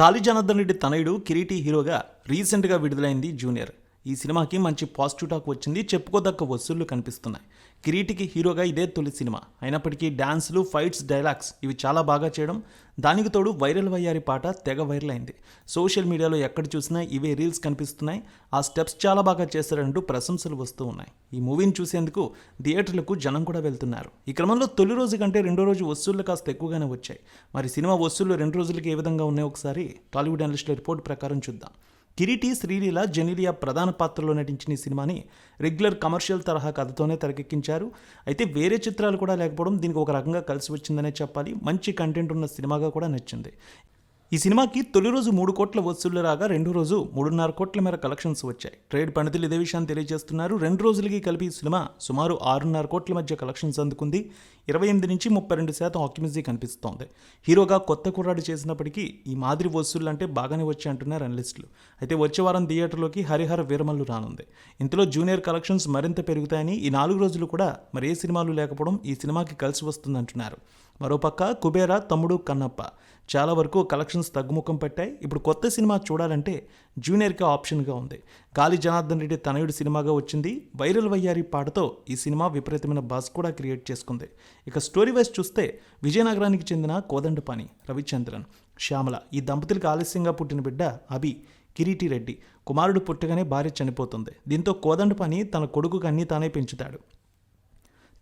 గాలి జనార్దన్ రెడ్డి తనయుడు కిరీటి హీరోగా రీసెంట్గా విడుదలైంది జూనియర్. ఈ సినిమాకి మంచి పాజిటివ్ టాక్ వచ్చింది. చెప్పుకోదక్క వసూళ్ళు కనిపిస్తున్నాయి. కిరీటికి హీరోగా ఇదే తొలి సినిమా. అయినప్పటికీ డ్యాన్సులు ఫైట్స్ డైలాగ్స్ ఇవి చాలా బాగా చేయడం దానికి తోడు వైరల్ వయ్యారి పాట తెగ వైరల్ అయింది. సోషల్ మీడియాలో ఎక్కడ చూసినా ఇవే రీల్స్ కనిపిస్తున్నాయి. ఆ స్టెప్స్ చాలా బాగా చేశారంటూ ప్రశంసలు వస్తూ ఉన్నాయి. ఈ మూవీని చూసేందుకు థియేటర్లకు జనం కూడా వెళ్తున్నారు. ఈ క్రమంలో తొలి రోజు కంటే రెండో రోజు వసూళ్ళు కాస్త ఎక్కువగానే వచ్చాయి. మరి సినిమా వసూళ్ళు రెండు రోజులకి ఏ విధంగా ఉన్నాయో ఒకసారి టాలీవుడ్ అనలిస్టుల రిపోర్ట్ ప్రకారం చూద్దాం. కిరీటి శ్రీలీల జెనీలియా ప్రధాన పాత్రలో నటించిన ఈ సినిమాని రెగ్యులర్ కమర్షియల్ తరహా కథతోనే తెరకెక్కించారు. అయితే వేరే చిత్రాలు కూడా లేకపోవడం దీనికి ఒక రకంగా కలిసి వచ్చిందనే చెప్పాలి. మంచి కంటెంట్ ఉన్న సినిమాగా కూడా నచ్చింది. ఈ సినిమాకి తొలి రోజు మూడు కోట్ల వసూళ్ళు రాగా రెండో రోజు మూడున్నర కోట్ల మేర కలెక్షన్స్ వచ్చాయి. ట్రేడ్ పండితులు ఇదే విషయాన్ని తెలియజేస్తున్నారు. రెండు రోజులకి కలిపి ఈ సినిమా సుమారు ఆరున్నర కోట్ల మధ్య కలెక్షన్స్ అందుకుంది. ఇరవై ఎనిమిది నుంచి ముప్పై రెండు శాతం ఆక్యుమెన్సీ కనిపిస్తోంది. హీరోగా కొత్త కుర్రాడు చేసినప్పటికీ ఈ మాదిరి వసూళ్ళు అంటే బాగానే వచ్చి అంటున్నారు అనలిస్టులు. అయితే వచ్చే వారం థియేటర్లోకి హరిహర వీరమల్లు రానుంది. ఇంతలో జూనియర్ కలెక్షన్స్ మరింత పెరుగుతాయని ఈ నాలుగు రోజులు కూడా మరి ఏ సినిమాలు లేకపోవడం ఈ సినిమాకి కలిసి వస్తుందంటున్నారు. మరోపక్క కుబేరా తమ్ముడు కన్నప్ప. చాలా వరకు కలెక్షన్స్ తగ్గుముఖం పెట్టాయి. ఇప్పుడు కొత్త సినిమా చూడాలంటే జూనియర్కి ఆప్షన్గా ఉంది. గాలి జనార్దన్ రెడ్డి తనయుడు సినిమాగా వచ్చింది. వైరల్ వయ్యారి పాటతో ఈ సినిమా విపరీతమైన బస్ కూడా క్రియేట్ చేసుకుంది. ఇక స్టోరీ వైజ్ చూస్తే విజయనగరానికి చెందిన కోదండపాని రవిచంద్రన్ శ్యామల ఈ దంపతులకు ఆలస్యంగా పుట్టిన బిడ్డ అభి కిరీటి రెడ్డి. కుమారుడు పుట్టగానే భార్య చనిపోతుంది. దీంతో కోదండపాని తన కొడుకుకు అన్నీ తానే పెంచుతాడు.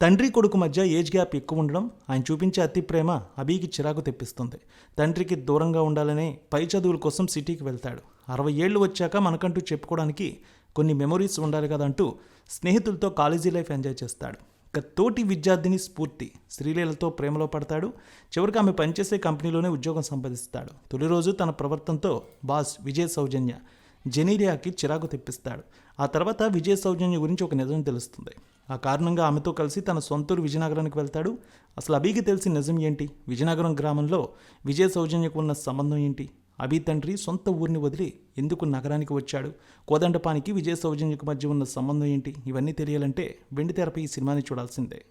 తండ్రి కొడుకు మధ్య ఏజ్ గ్యాప్ ఎక్కువ ఉండడం ఆయన చూపించే అతి ప్రేమ అభికి చిరాకు తెప్పిస్తుంది. తండ్రికి దూరంగా ఉండాలనే పై చదువుల కోసం సిటీకి వెళ్తాడు. అరవై ఏళ్ళు వచ్చాక మనకంటూ చెప్పుకోవడానికి కొన్ని మెమొరీస్ ఉండాలి కదంటూ స్నేహితులతో కాలేజీ లైఫ్ ఎంజాయ్ చేస్తాడు. ఇక తోటి విద్యార్థిని స్ఫూర్తి శ్రీలీలతో ప్రేమలో పడతాడు. చివరికి ఆమె పనిచేసే కంపెనీలోనే ఉద్యోగం సంపాదిస్తాడు. తొలి రోజు తన ప్రవర్తనతో బాస్ విజయ్ సౌజన్య జెనీరియాకి చిరాకు తెప్పిస్తాడు. ఆ తర్వాత విజయ్ సౌజన్య గురించి ఒక నిజం తెలుస్తుంది. ఆ కారణంగా ఆమెతో కలిసి తన సొంతూరు విజయనగరానికి వెళ్తాడు. అసలు అభికి తెలిసిన నిజం ఏంటి? విజయనగరం గ్రామంలో విజయ సౌజన్యకు ఉన్న సంబంధం ఏంటి? అభి తండ్రి సొంత ఊరిని వదిలి ఎందుకు నగరానికి వచ్చాడు? కోదండపానికి విజయ సౌజన్యకు మధ్య ఉన్న సంబంధం ఏంటి? ఇవన్నీ తెలియాలంటే వెండి తెరపై ఈ సినిమాని చూడాల్సిందే.